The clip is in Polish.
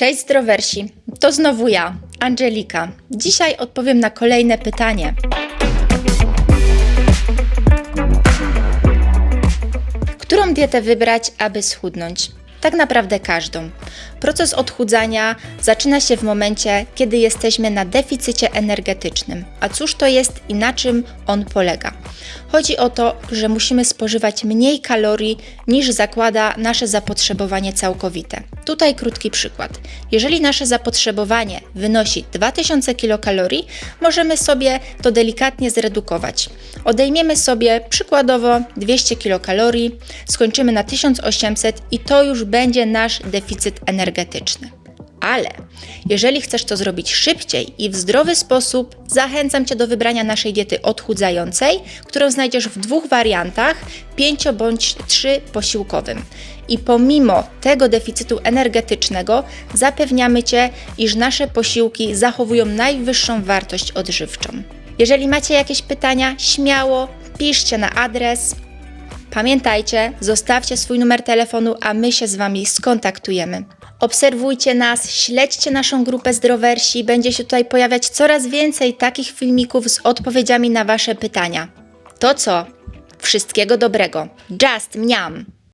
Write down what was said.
Cześć zdrowersi, to znowu ja, Angelika. Dzisiaj odpowiem na kolejne pytanie. Którą dietę wybrać, aby schudnąć? Tak naprawdę każdą. Proces odchudzania zaczyna się w momencie, kiedy jesteśmy na deficycie energetycznym. A cóż to jest i na czym on polega? Chodzi o to, że musimy spożywać mniej kalorii niż zakłada nasze zapotrzebowanie całkowite. Tutaj krótki przykład. Jeżeli nasze zapotrzebowanie wynosi 2000 kilokalorii, możemy sobie to delikatnie zredukować. Odejmiemy sobie przykładowo 200 kilokalorii, skończymy na 1800 i to już będzie nasz deficyt energetyczny. Ale jeżeli chcesz to zrobić szybciej i w zdrowy sposób, zachęcam Cię do wybrania naszej diety odchudzającej, którą znajdziesz w dwóch wariantach 5 bądź 3 posiłkowym. I pomimo tego deficytu energetycznego, zapewniamy Cię, iż nasze posiłki zachowują najwyższą wartość odżywczą. Jeżeli macie jakieś pytania, śmiało piszcie na adres. Pamiętajcie, zostawcie swój numer telefonu, a my się z Wami skontaktujemy. Obserwujcie nas, śledźcie naszą grupę Zdrowersi, będzie się tutaj pojawiać coraz więcej takich filmików z odpowiedziami na Wasze pytania. To co? Wszystkiego dobrego. Just mniam!